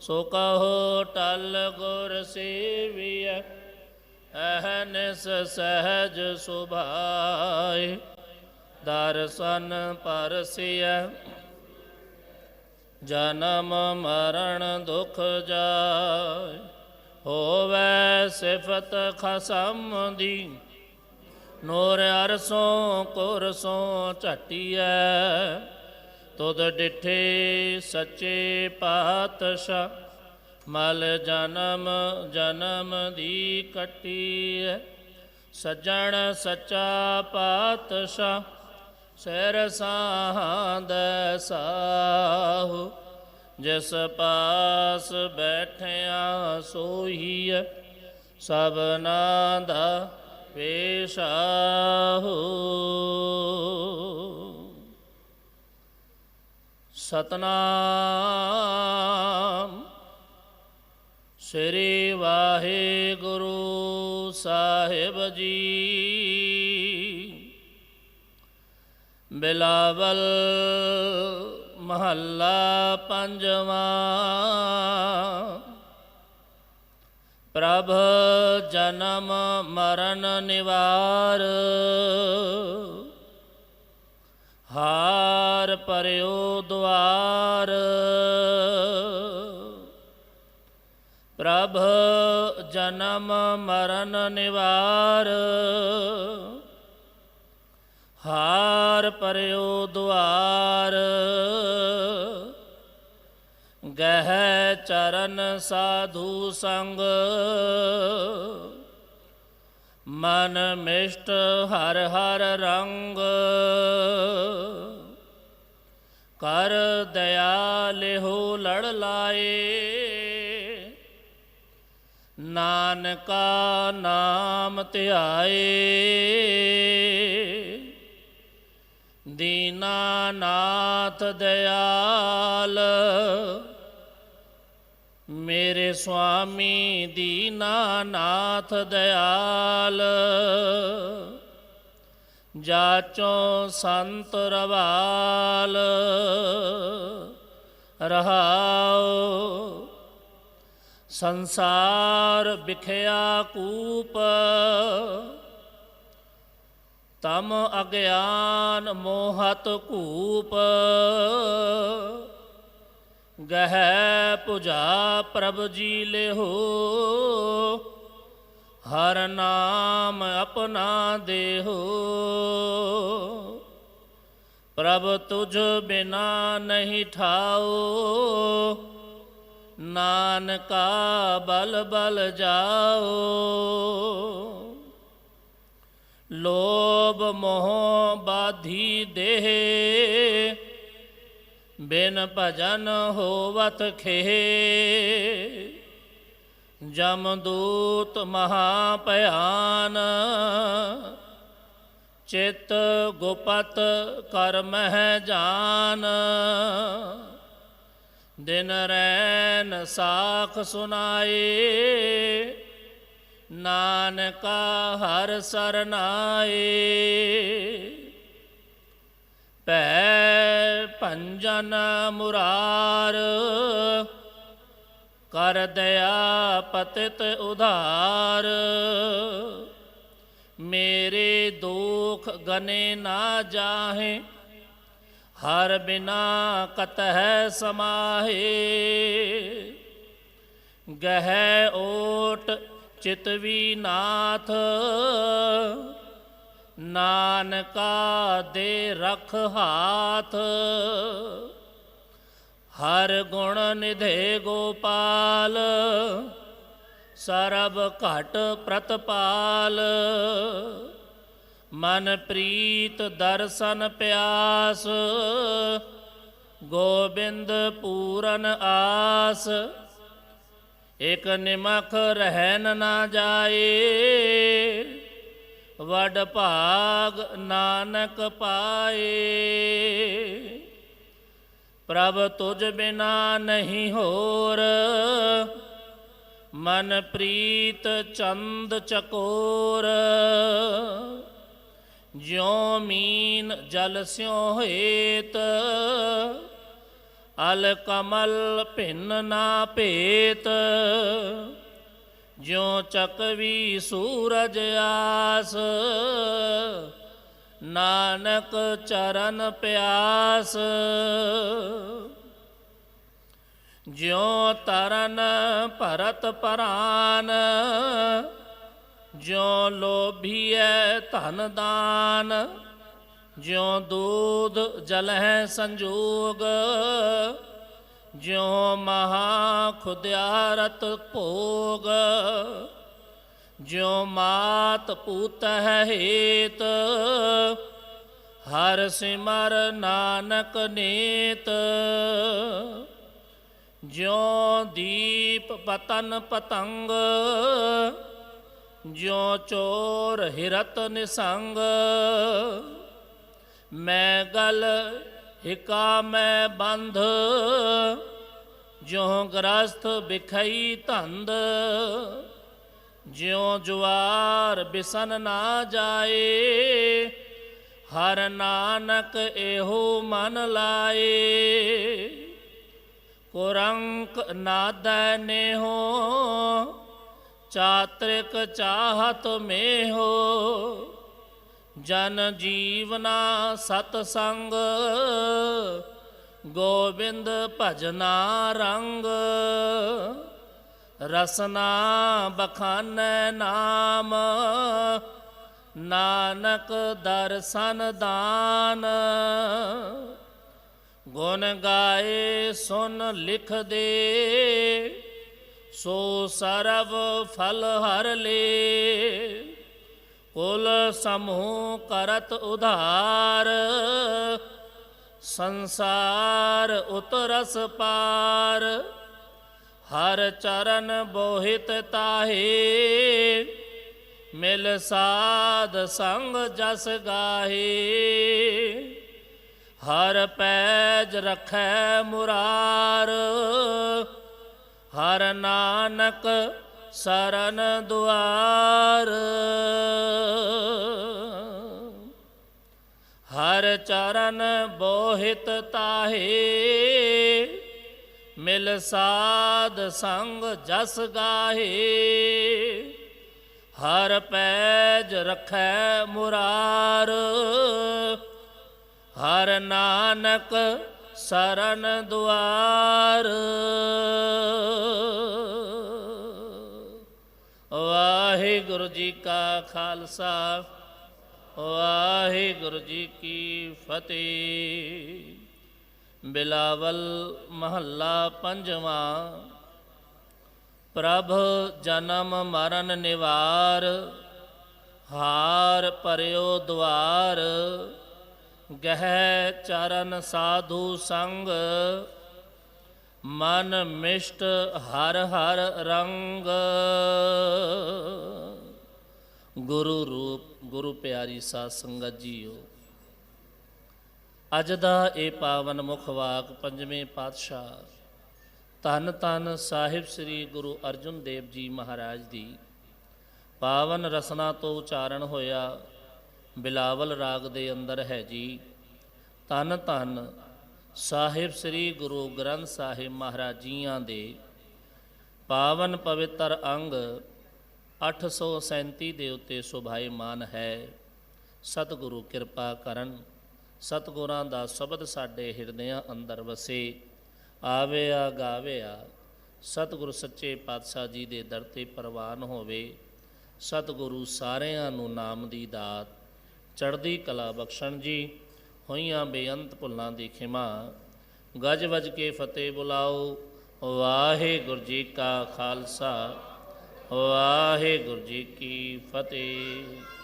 ਸੋ ਕਹੋ ਟਲ ਗੁਰ ਸੇਵੀਐ ਅਹਨਿਸ ਸਹਜ ਸੁਭਾਏ ਦਰਸ਼ਨ ਪਰਸਿਐ। ਜਨਮ ਮਰਨ ਦੁਖ ਜਾਏ ਹੋਵੇ ਸਿਫਤ ਖਸਮ ਦੀ। ਨੂਰ ਅਰਸੋਂ ਕੁਰਸੋਂ ਝਟੀਐ ਤੁਧ ਡਿਠੇ ਸੱਚੇ ਪਾਤਸ਼ਾਹ, ਮਲ ਜਨਮ ਜਨਮ ਦੀ ਕਟੀਐ। ਸੱਜਣ ਸੱਚਾ ਪਾਤਸ਼ਾਹ, ਸਿਰ ਸਾਹੰਦ ਸਾਹੂ। ਜਿਸ ਪਾਸ ਬੈਠਿਆ ਸੋਹੀਐ ਸਭਨਾ ਦਾ ਪੇਸ਼ਾਹੂ ਸਤਨਾਮ। ਸ੍ਰੀ ਵਾਹਿਗੁਰੂ ਸਾਹਿਬ ਜੀ। ਬਿਲਾਵਲ ਮਹੱਲਾ ਪੰਜਵਾਂ। ਪ੍ਰਭ ਜਨਮ ਮਰਨ ਨਿਵਾਰ। ਹਾਰ ਪਰਿਓ ਦੁਆਰ। ਪ੍ਰਭ ਜਨਮ ਮਰਨ ਨਿਵਾਰ। ਹਾਰ ਪਰਿਓ ਦੁਆਰ। ਗਹਿ ਚਰਨ ਸਾਧੂ ਸੰਗ। ਮਨ ਮਿਸ਼ਟ ਹਰ ਹਰ ਰੰਗ। ਕਰ ਦਇਆਲਿਹੁ ਲੜ ਲਾਏ। ਨਾਨਕਾ ਨਾਮ ਧਿਆਏ। ਦੀਨਾਨਾਥ ਦਿਆਲ। ਮੇਰੇ ਸੁਆਮੀ ਦੀਨਾਨਾਥ ਦਇਆਲ ਜਾਚੋ ਸੰਤ ਰਵਾਲ ਰਹਾਉ ਸੰਸਾਰ ਵਿਖਿਆ ਕੂਪ, ਤਮ ਅਗਿਆਨ ਮੋਹਤ ਕੂਪ। ਗਹਿ ਪੁਜਾ ਪ੍ਰਭ ਜੀ ਲਿਹੋ, ਹਰ ਨਾਮ ਆਪਣਾ ਦੇਹੋ। ਪ੍ਰਭ ਤੁਝ ਬਿਨਾ ਨਹੀਂ ਠਾਓ, ਨਾਨਕਾ ਬਲ ਬਲ ਜਾਓ। ਲੋਭ ਮੋਹ ਬਾਧੀ ਦੇਹ ਬਿਨ ਭਜਨ ਹੋਵਤ ਖੇ। ਜਮਦੂਤ ਮਹਾ ਭਿਆਨ ਚਿਤ ਗੁਪਤ ਕਰ ਮਹਿ ਜਾਨ। ਦਿਨ ਰੈਨ ਸਾਖ ਸੁਨਾਏ ਨਾਨਕਾ ਹਰ ਸਰਨਾਏ ਪੈ ਭੰਜਨ ਮੁਰਾਰ, ਕਰ ਦਇਆ ਪਤਿਤ ਉਧਾਰ। ਮੇਰੇ ਦੋਖ ਗਨੇ ਨਾ ਜਾਹੇ, ਹਰ ਬਿਨਾ ਕਤਹਿ ਸਮਾਹੇ। ਗਹਿ ਓਟ ਚਿਤਵੀ ਨਾਥ ਨਾਨਕਾ ਦੇ ਰਖ ਹਾਥ, ਹਰ ਗੁਣ ਨਿਧੇ ਗੋਪਾਲ, ਸਰਬ ਘਟ ਪ੍ਰਤਪਾਲ। ਮਨ ਪ੍ਰੀਤ ਦਰਸ਼ਨ ਪਿਆਸ, ਗੋਬਿੰਦ ਪੂਰਨ ਆਸ। ਇਕ ਨਿਮਖ ਰਹਿਨ ਨਾ ਜਾਏ ਵਡ ਭਾਗ ਨਾਨਕ ਪਾਏ। ਪ੍ਰਭ ਤੁਝ ਬਿਨਾ ਨਹੀਂ ਹੋਰ। ਮਨ ਪ੍ਰੀਤ ਚੰਦ ਚਕੋਰ। ਜਿਉ ਮੀਨ ਜਲ ਸਿਉ ਹੇਤ। ਅਲ ਕਮਲ ਭਿੰਨ ਨਾ ਭੇਤ। ਜਿਉ ਚਕਵੀ ਸੂਰਜ ਆਸ, ਨਾਨਕ ਚਰਨ ਪਿਆਸ। ਜਿਉ ਤਰਨ ਭਰਤ ਪਰਾਨ, ਜਿਉ ਲੋਭੀਐ ਧਨ ਦਾਨ, ਜਿਉ ਦੂਧ ਜਲਹਿ ਸੰਜੋਗ ਜਿਉ ਮਹਾ ਖੁਦਿਆਰਤ ਭੋਗ, ਜਿਉ ਮਾਤ ਪੂਤ ਹੈ ਹੇਤ, ਹਰ ਸਿਮਰ ਨਾਨਕ ਨੇਤ। ਜਿਉ ਦੀਪ ਪਤਨ ਪਤੰਗ, ਜਿਉ ਚੋਰ ਹਿਰਤ ਨਿਸੰਗ, ਮੈਂ ਗਲ ਹਿਕਾ ਮੈਂ ਬੰਧ, ਜਿਉ ਗ੍ਰਸਥ ਬਿਖਈ ਧੰਦ, ਜਿਉ ਜੁਆਰ ਬਿਸਨ ਨਾ ਜਾਏ, ਹਰ ਨਾਨਕ ਇਹੋ ਮਨ ਲਾਏ। ਕੁਰੰਕ ਨਾਦੈ ਨੇਹੋ, ਚਾਤ੍ਰਿਕ ਚਾਹਤ ਮੇਹੋ। ਜਨ ਜੀਵਨਾ ਸਤ ਸੰਗ ਗੋਬਿੰਦ ਭਜਨਾ ਰੰਗ। ਰਸਨਾ ਬਖਾਨੈ ਨਾਮ। ਨਾਨਕ ਦਰਸ਼ਨ ਦਾਨ। ਗੁਣ ਗਾਏ ਸੁਨ ਲਿਖ ਦੇ। ਸੋ ਸਰਵ ਫਲ ਹਰ ਲੇ। ਕੁਲ ਸਮੂਹ ਕਰਤ ਉਧਾਰ। ਸੰਸਾਰ ਉਤਰਸ ਪਾਰ, ਹਰ ਚਰਨ ਬੋਹਿਤ ਤਾਹੇ। ਮਿਲ ਸਾਧ ਸੰਗ ਜਸ ਗਾਹੇ। ਹਰ ਪੈਜ ਰਖੈ ਮੁਰਾਰ, ਹਰ ਨਾਨਕ ਸਰਨ ਦੁਆਰ। ਚਰਨ ਬੋਹਿਤ ਤਾਹੇ, ਮਿਲ ਸਾਧ ਸੰਗ ਜਸ ਗਾਹੇ। ਹਰ ਪੈਜ ਰਖੈ ਮੁਰਾਰ, ਹਰ ਨਾਨਕ ਸਰਨ ਦੁਆਰ। ਵਾਹਿਗੁਰੂ ਜੀ ਕਾ ਖਾਲਸਾ। ਵਾਹਿਗੁਰੂ ਜੀ ਕੀ ਫਤਿਹ। ਬਿਲਾਵਲ ਮਹੱਲਾ ਪੰਜਵਾਂ। ਪ੍ਰਭ ਜਨਮ ਮਰਨ ਨਿਵਾਰ, ਹਾਰ ਪਰਿਓ ਦਵਾਰ ਗਹਿ ਚਰਨ ਸਾਧੂ ਸੰਗ, ਮਨ ਮਿਸ਼ਟ ਹਰ ਹਰ ਰੰਗ। ਗੁਰੂ ਰੂਪ, ਗੁਰੂ ਪਿਆਰੀ ਸਾਧ ਸੰਗਤ ਜੀਓ। ਅੱਜ ਦਾ ਇਹ ਪਾਵਨ ਮੁਖ ਵਾਕ ਪੰਜਵੇਂ ਪਾਤਸ਼ਾਹ ਧੰਨ ਧੰਨ ਸਾਹਿਬ ਸ੍ਰੀ ਗੁਰੂ ਅਰਜਨ ਦੇਵ ਜੀ ਮਹਾਰਾਜ ਦੀ। ਪਾਵਨ ਰਸਨਾ ਤੋਂ ਉਚਾਰਨ ਹੋਇਆ ਬਿਲਾਵਲ ਰਾਗ ਦੇ ਅੰਦਰ ਹੈ ਜੀ। ਧੰਨ ਧੰਨ ਸਾਹਿਬ ਸ੍ਰੀ ਗੁਰੂ ਗ੍ਰੰਥ ਸਾਹਿਬ ਮਹਾਰਾਜ ਜੀਆਂ ਦੇ ਪਾਵਨ ਪਵਿੱਤਰ ਅੰਗ 837 ਦੇ ਉੱਤੇ ਸੁਭਾਈਮਾਨ ਹੈ। ਸਤਿਗੁਰੂ ਕਿਰਪਾ ਕਰਨ, ਸਤਿਗੁਰਾਂ ਦਾ ਸ਼ਬਦ ਸਾਡੇ ਹਿਰਦਿਆਂ ਅੰਦਰ ਵਸੇ। ਆਵਿਆ ਗਾਵਿਆ, ਸਤਿਗੁਰ ਸੱਚੇ ਪਾਤਸ਼ਾਹ ਜੀ ਦੇ ਦਰ ਤੇ ਪ੍ਰਵਾਨ ਹੋਵੇ। ਸਤਿਗੁਰੂ ਸਾਰਿਆਂ ਨੂੰ ਨਾਮ ਦੀ ਦਾਤ, ਚੜ੍ਹਦੀ ਕਲਾ ਬਖਸ਼ਣ ਜੀ, ਹੋਈਆਂ ਬੇਅੰਤ ਭੁੱਲਾਂ ਦੀ ਖਿਮਾ। ਗੱਜ ਵੱਜ ਕੇ ਫਤਿਹ ਬੁਲਾਓ, ਵਾਹਿਗੁਰੂ ਜੀ ਕਾ ਖਾਲਸਾ। ਵਾਹਿਗੁਰੂ ਜੀ ਕੀ ਫਤਿਹ।